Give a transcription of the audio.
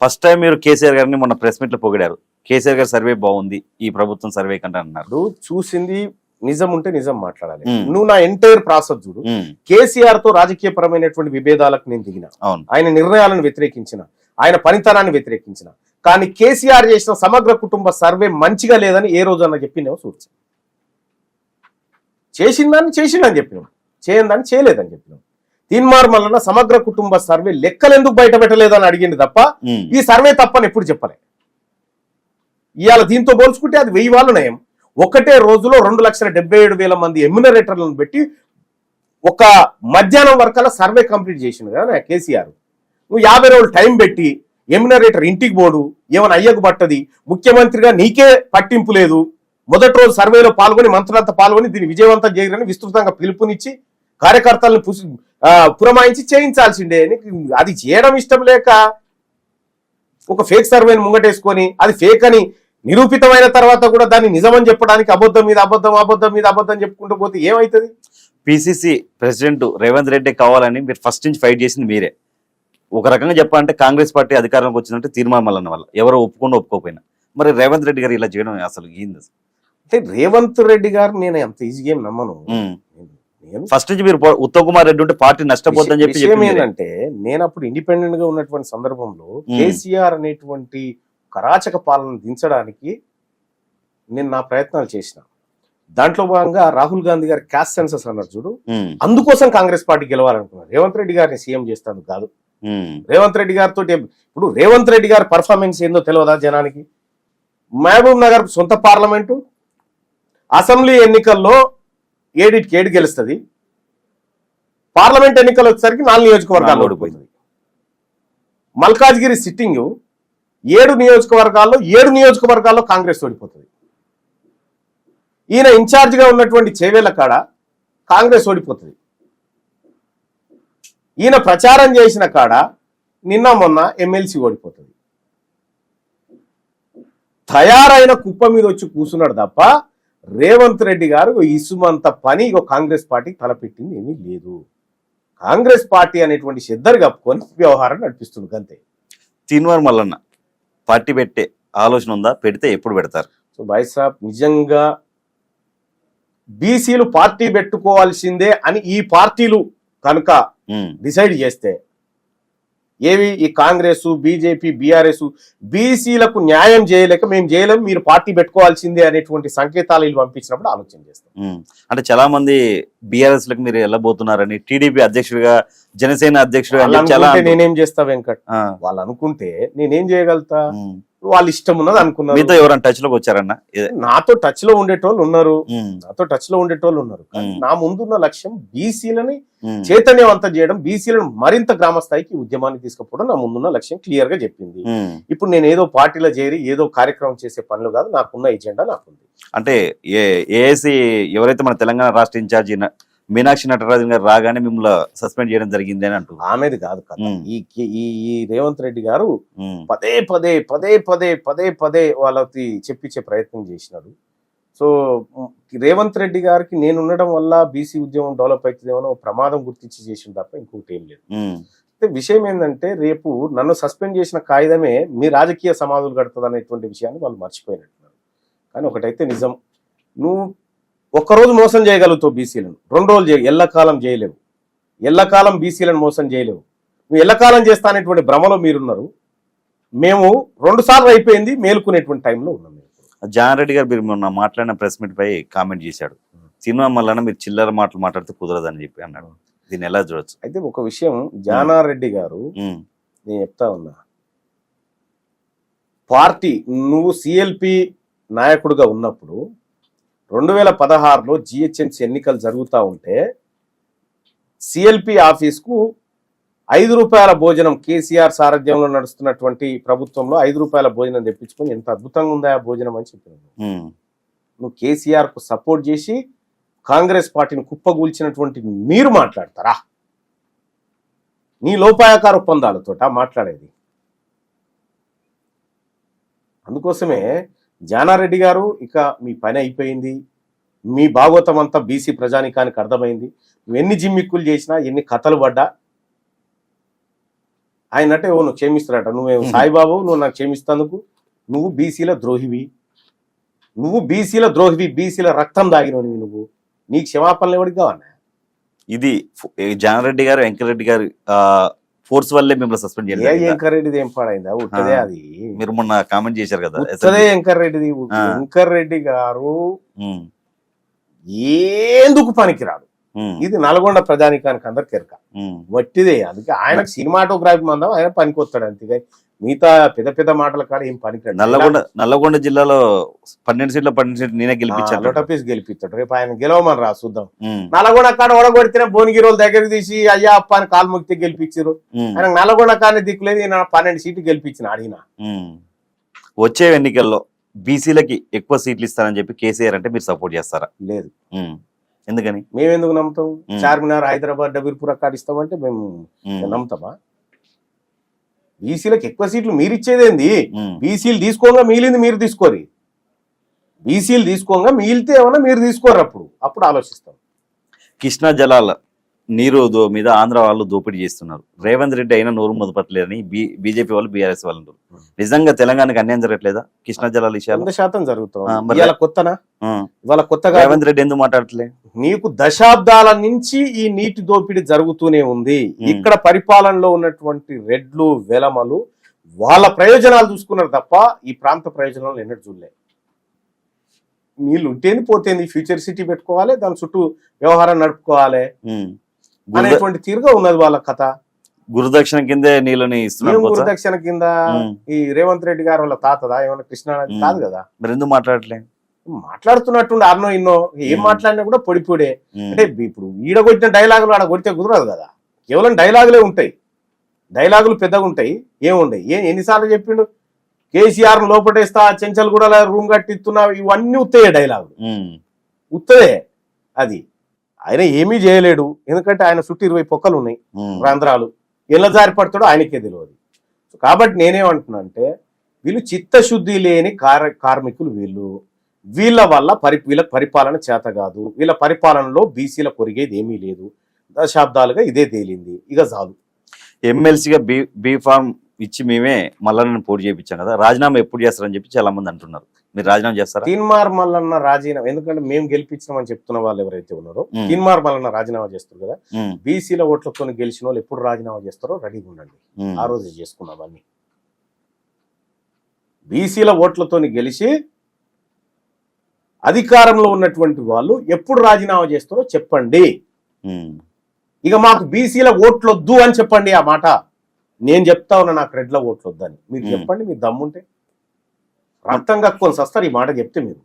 First time మీరు కేసీఆర్ గారిని మొన్న ప్రెస్ మీట్లో పొగిడారు. కేసీఆర్ గారి సర్వే బాగుంది ఈ ప్రభుత్వం సర్వే కంటే అన్నారు. చూసింది నిజం ఉంటే నిజం మాట్లాడాలి. నువ్వు నా ఎంటైర్ ప్రాసెస్ చూడు. కేసీఆర్తో రాజకీయ పరమైనటువంటి విభేదాలకు నేను దిగిన. ఆయన నిర్ణయాలను వ్యతిరేకించిన ఆయన పనితనాన్ని వ్యతిరేకించిన. కానీ కేసీఆర్ చేసిన సమగ్ర కుటుంబ సర్వే మంచిగా లేదని ఏ రోజు అన్న చెప్పినావు చూడు. చేసిందని చేసిందని చెప్పినాం చేయందని చేయలేదని చెప్పినాం తీన్మార్ మల్లన్న సమగ్ర కుటుంబ సర్వే లెక్కలు ఎందుకు బయట పెట్టలేదని అడిగింది తప్ప ఈ సర్వే తప్పని ఎప్పుడు చెప్పలే. ఇవాళ దీంతో పోల్చుకుంటే అది వెయ్యి వాళ్ళు నయం. ఒకటే రోజులో రెండు లక్షల డెబ్బై ఏడు వేల మంది ఎమ్యునరేటర్లను పెట్టి ఒక మధ్యాహ్నం వరకల్లా సర్వే కంప్లీట్ చేసింది కదా కేసీఆర్. నువ్వు యాభై రోజులు టైం పెట్టి ఎమ్యునరేటర్ ఇంటికి పోడు ఏమైనా అయ్యకు పట్టది ముఖ్యమంత్రిగా నీకే పట్టింపు లేదు. మొదటి రోజు సర్వేలో పాల్గొని మంత్రులంతా పాల్గొని దీన్ని విజయవంతం చేయరని విస్తృతంగా పిలుపునిచ్చి కార్యకర్తలను పురమాయించి చేయించాల్సిందే. నీకు అది చేయడం ఇష్టం లేక ఒక ఫేక్ సర్వేని ముంగటేసుకొని అది ఫేక్ అని నిరూపితమైన తర్వాత కూడా దాన్ని నిజమని చెప్పడానికి అబద్ధం మీద అబద్ధం అబద్ధం మీద అబద్ధం చెప్పుకుంటూ పోతే ఏమవుతుంది పిసిసి ప్రెసిడెంట్ రేవంత్ రెడ్డి కావాలని మీరు ఫస్ట్ నుంచి ఫైట్ చేసింది మీరే. ఒక రకంగా చెప్పాలంటే కాంగ్రెస్ పార్టీ అధికారంలోకి వచ్చిందంటే తీర్మానం మల్లన్న వల్ల. ఎవరో ఒప్పుకుండా ఒప్పుకోకపోయినా. మరి రేవంత్ రెడ్డి గారు ఇలా చేయడం అసలు ఏంది? అంటే రేవంత్ రెడ్డి గారు నేను అంత ఈజీగా నమ్మను. ఫస్ట్ నుంచి మీరు ఉత్తమ్ కుమార్ రెడ్డి ఉంటే పార్టీ నష్టపోద్దని చెప్పి. ఏంటంటే నేను అప్పుడు ఇండిపెండెంట్గా ఉన్నటువంటి సందర్భంలో మ్మ్. కేసీఆర్ అనేటువంటి కరాచక పాలన దించడానికి నేను నా ప్రయత్నాలు చేసిన. దాంట్లో భాగంగా రాహుల్ గాంధీ గారి క్యాస్ట్ సెన్సస్ అన్నారు చూడు. ఉమ్, అందుకోసం కాంగ్రెస్ పార్టీ గెలవాలనుకున్నారు. రేవంత్ రెడ్డి గారిని సీఎం చేస్తాను కాదు. ఉమ్, రేవంత్ రెడ్డి గారితో ఇప్పుడు రేవంత్ రెడ్డి గారి పర్ఫార్మెన్స్ ఏందో తెలియదా జనానికి? మహబూబ్ నగర్ సొంత పార్లమెంటు. అసెంబ్లీ ఎన్నికల్లో ఏడిటికి ఏడు గెలుస్తుంది. పార్లమెంట్ ఎన్నికలు వచ్చేసరికి నాలుగు నియోజకవర్గాలు నాలుగు ఓడిపోతుంది మల్కాజ్గిరి సిట్టింగ్ ఏడు నియోజకవర్గాల్లో ఏడు నియోజకవర్గాల్లో కాంగ్రెస్ ఓడిపోతుంది. ఈయన ఇన్ఛార్జ్గా ఉన్నటువంటి చేవేళ్ళ కాడ కాంగ్రెస్ ఓడిపోతుంది. ఈయన ప్రచారం చేసిన కాడ నిన్న మొన్న ఎమ్మెల్సీ ఓడిపోతుంది. తయారైన కుప్ప మీద వచ్చి కూర్చున్నాడు తప్ప రేవంత్ రెడ్డి గారు ఇసుమంత పని ఇగో కాంగ్రెస్ పార్టీ తలపెట్టింది ఏమీ లేదు. కాంగ్రెస్ పార్టీ అనేటువంటి సిద్ధరు కప్పుకొని వ్యవహారం నడిపిస్తుంది అంతే తీన్మార్ మల్లన్న పార్టీ పెట్టే ఆలోచన ఉందా? పెడితే ఎప్పుడు పెడతారు? సో సాబ్ నిజంగా బీసీలు పార్టీ పెట్టుకోవాల్సిందే అని ఈ పార్టీలు కనుక డిసైడ్ చేస్తే ఏవి? ఈ కాంగ్రెస్ బీజేపీ బీఆర్ఎస్ బీసీలకు న్యాయం చేయలేక మేము చేయలేం మీరు పార్టీ పెట్టుకోవాల్సిందే అనేటువంటి సంకేతాలు వీళ్ళు పంపించినప్పుడు ఆలోచన చేస్తాం. అంటే చాలా మంది బీఆర్ఎస్లకు మీరు వెళ్ళబోతున్నారని టీడీపీ అధ్యక్షుడిగా జనసేన అధ్యక్షుడిగా అనుకుంటే నేనేం చేస్తా వెంకట్? వాళ్ళు అనుకుంటే నేనేం చేయగలుగుతా. వాళ్ళు ఇష్టం ఉన్నది అనుకున్నారు. మీతో ఎవరైనా టచ్లోకి వచ్చారన్న. నాతో టచ్లో ఉండేటోళ్ళు ఉన్నారు. నాతో టచ్లో ఉండేటోళ్ళు ఉన్నారు. నా ముందున్న లక్ష్యం బీసీలని చైతన్యవంతం చేయడం బీసీలను మరింత గ్రామ స్థాయికి ఉద్యమాన్ని తీసుకుపోవడం నా ముందున్న లక్ష్యం క్లియర్గా చెప్పింది. ఇప్పుడు నేను ఏదో పార్టీలో చేరి ఏదో కార్యక్రమం చేసే పనులు కాదు నాకున్న ఎజెండా నాకుంది. అంటే ఏ ఏఏసి ఎవరైతే మన తెలంగాణ రాష్ట్ర ఇన్ఛార్జి మీనాక్షి నటరాజన్ గారు రాగానే మిమ్మల్ని సస్పెండ్ చేయడం జరిగింది అని అంటున్నారు. ఆమెది కాదు. ఈ ఈ రేవంత్ రెడ్డి గారు పదే పదే పదే పదే పదే పదే వాళ్ళకి చెప్పించే ప్రయత్నం చేసినాడు సో రేవంత్ రెడ్డి గారికి నేను ఉండడం వల్ల బీసీ ఉద్యమం డెవలప్ అవుతుందేమో ప్రమాదం గుర్తించి చేసిన తప్ప ఇంకొకటి ఏం లేదు. అయితే విషయం ఏంటంటే రేపు నన్ను సస్పెండ్ చేసిన కాగితమే మీ రాజకీయ సమాధులు కడుతుంది అనేటువంటి విషయాన్ని వాళ్ళు మర్చిపోయినట్టున్నారు. కానీ ఒకటైతే నిజం. నువ్వు ఒక్కరోజు మోసం చేయగలుగుతావు బీసీలను. రెండు రోజులు చేయ. ఎల్లకాలం చేయలేవు. ఎల్లకాలం బీసీలను మోసం చేయలేవు. నువ్వు ఎల్లకాలం చేస్తానేటువంటి భ్రమలో మీరున్నారు. మేము రెండు సార్లు అయిపోయింది మేలుకునేటువంటి టైంలో ఉన్నాం. జాన్ రెడ్డి గారు మీరు మొన్న మాట్లాడిన ప్రెస్ మీట్ పై కామెంట్ చేశాడు. సినిమా మల్లన్న మీరు చిల్లర మాటలు మాట్లాడితే కుదరదని చెప్పి అన్నాడు. దీన్ని ఎలా చూడొచ్చు? అయితే ఒక విషయం జానారెడ్డి గారు నేను చెప్తా ఉన్నా. పార్టీ నువ్వు సిఎల్పి నాయకుడిగా ఉన్నప్పుడు రెండు వేల పదహారులో జిహెచ్ఎంసీ ఎన్నికలు జరుగుతూ ఉంటే సిఎల్పి ఆఫీస్కు ఐదు రూపాయల భోజనం కేసీఆర్ సారథ్యంలో నడుస్తున్నటువంటి ప్రభుత్వంలో ఐదు రూపాయల భోజనం తెప్పించుకొని ఎంత అద్భుతంగా ఉందా ఆ భోజనం అని చెప్పినాను నువ్వు కేసీఆర్కు సపోర్ట్ చేసి కాంగ్రెస్ పార్టీని కుప్పగూల్చినటువంటి మీరు మాట్లాడతారా? నీ లోపాయకార ఒప్పందాలతోట మాట్లాడేది. అందుకోసమే జానారెడ్డి గారు ఇక మీ పని అయిపోయింది. మీ భాగవతం అంతా బీసీ ప్రజానికానికి అర్థమైంది. నువ్వు ఎన్ని జిమ్మిక్కులు చేసినా ఎన్ని కథలు పడ్డా ఆయన అంటే ఓ నువ్వు క్షమిస్తారట నువ్వు సాయిబాబు నువ్వు నాకు క్షమిస్తందుకు నువ్వు బీసీల ద్రోహివి. నువ్వు బీసీల ద్రోహివి బీసీల రక్తం దాగినవి నువ్వు. నీకు క్షమాపణలు ఎవరికి కావన్నా ఇది జానారెడ్డి గారు వెంకరెడ్డి గారు ఫోర్స్ వల్లే మిమ్మల్ని సస్పెండ్ ఏ చేయాలి ఎంకర్ రెడ్డిది ఏం పాడైందా? ఉట్టదే ఆ. అది. మీరు మొన్న కామెంట్ చేశారు కదా ఎంకర్ రెడ్డిది. ఎంకర్ రెడ్డి గారు ఏందుకు పనికిరాడు ఇది నల్గొండ ప్రజానికానికి అందరికి ఎరక. ఉమ్, వట్టిదే అందుకే ఆయనకు సినిమాటోగ్రఫీ మందం ఆయన పనికొస్తాడు అంతే. మిగతా పెద్ద పెద్ద మాటల కాడ ఏం పనికిరాడు నల్లగొండ నల్లగొండ జిల్లాలో పన్నెండు సీట్ల పన్నెండు సీట్లు నేనే గెలిపించాను. లోటపీస్ గెలిపిస్తాడు. రేపు ఆయన గెలవమని రా చూద్దాం. ఉమ్, నల్గొండ కాడ ఓడగొడితేనే భువనగిరి దగ్గరికి తీసి అయ్యా అప్ప అని కాలు మొక్కితే గెలిపించారు ఆయన నల్గొండ కానీ దిక్కులేదు ఈయన పన్నెండు సీట్లు గెలిపించిన అడిగిన. వచ్చే ఎన్నికల్లో బీసీలకి ఎక్కువ సీట్లు ఇస్తారని చెప్పి కేసీఆర్ అంటే మీరు సపోర్ట్ చేస్తారా? లేదు. ఎందుకని? మేము ఎందుకు నమ్ముతాం. చార్మినార్ హైదరాబాద్ డబీర్పూర్ అక్కడ ఇస్తామంటే మేము నమ్ముతామా? బీసీలకు ఎక్కువ సీట్లు మీరు ఇచ్చేదేంది బీసీలు తీసుకోగా మిగిలింది మీరు తీసుకోరి. బీసీలు తీసుకోగా మిగిలితే ఏమన్నా మీరు తీసుకోరు అప్పుడు. అప్పుడు ఆలోచిస్తాం. కృష్ణా జలాల. నీరు దో మీద ఆంధ్ర వాళ్ళు దోపిడీ చేస్తున్నారు. రేవంత్ రెడ్డి అయినా నోరు మొదపట్లేదని బీజేపీ వాళ్ళు బీఆర్ఎస్ వాళ్ళు. నిజంగా తెలంగాణకి అన్యాయం జరగట్లేదా? కృష్ణా జలాల విషయాలు శాతం జరుగుతాం ఆ, మరి- ఇవాళ కొత్తనా? ఉమ్. ఇవాళ కొత్తగా రేవంత్ రెడ్డి ఎందుకు మాట్లాడట్లే? నీకు దశాబ్దాల నుంచి ఈ నీటి దోపిడీ జరుగుతూనే ఉంది. ఇక్కడ పరిపాలనలో ఉన్నటువంటి రెడ్లు వెలమలు వాళ్ళ ప్రయోజనాలు చూసుకున్నారు తప్ప ఈ ప్రాంత ప్రయోజనాలు ఎన్నడూ చూడలే. నీళ్ళు ఉంటేంది పోతేంది ఫ్యూచర్ సిటీ పెట్టుకోవాలి దాని చుట్టూ వ్యవహారం నడుపుకోవాలి. అనేటువంటి తీరుగా ఉన్నది వాళ్ళ కథ. గురుదక్షిణ కిందే నీళ్ళని ఇస్తున్నారు. గురుదక్షిణ కింద. ఈ రేవంత్ రెడ్డి గారు వాళ్ళ తాతదా? ఏమన్నా కృష్ణా. కాదు కదా? మరి ఎందుకు మాట్లాడట్లే? మాట్లాడుతున్నట్టుండి అన్నో ఇన్నో. ఏం. మాట్లాడినా కూడా పొడి పొడే ఉమ్. అంటే ఇప్పుడు ఈడ కొట్టిన డైలాగులు ఆడ కొడితే కుదరదు కదా. కేవలం డైలాగులే ఉంటాయి. డైలాగులు పెద్దగా ఉంటాయి. ఏముండయి? ఏ ఎన్నిసార్లు చెప్పిండు? కేసీఆర్ లోపటేస్తా చెంచల్ కూడా రూమ్ కట్టిస్తున్నా ఇవన్నీ ఉత్తయ్యే డైలాగులు. ఉమ్. ఉత్తదే అది. ఆయన ఏమీ చేయలేడు. ఎందుకంటే ఆయన చుట్టూ ఇరవై పొక్కలు ఉన్నాయి. రంధ్రాలు. ఎలా జారి పడతాడో ఆయనకే తెలియదు. కాబట్టి నేనేమంటున్నా అంటే వీళ్ళు చిత్తశుద్ధి లేని కార కార్మికులు వీళ్ళు. వీళ్ళ వల్ల పరి వీళ్ళ పరిపాలన చేత కాదు. వీళ్ళ పరిపాలనలో బీసీల కొరిగేది ఏమీ లేదు. దశాబ్దాలుగా ఇదే తేలింది. ఇక చాలు. ఎమ్మెల్సీగా బీ బీ ఫార్మ్ ఇచ్చి మేమే మళ్ళా నేను పోటీ చేయించాం కదా. రాజీనామా ఎప్పుడు చేస్తారని చెప్పి చాలా మంది అంటున్నారు. మీరు రాజీనామా చేస్తారా తీన్మార్ మల్లన్న రాజీనామా ఎందుకంటే మేము గెలిపించినామని చెప్తున్న వాళ్ళు ఎవరైతే ఉన్నారో. తీన్మార్ మల్లన్న రాజీనామా చేస్తారు కదా. బీసీల ఓట్లతో గెలిచిన వాళ్ళు ఎప్పుడు రాజీనామా చేస్తారో రెడీగా ఉండండి. ఆ రోజు చేసుకున్నాం అన్ని బీసీల ఓట్లతో గెలిచి అధికారంలో ఉన్నటువంటి వాళ్ళు ఎప్పుడు రాజీనామా చేస్తారో చెప్పండి. ఇక మాకు బీసీల ఓట్లొద్దు అని చెప్పండి ఆ మాట నేను చెప్తా ఉన్నా నాకు రెడ్ల ఓట్లొద్దని మీరు. చెప్పండి మీరు దమ్ముంటే అర్థం కక్కుని వస్తారు ఈ మాట చెప్తే మీరు.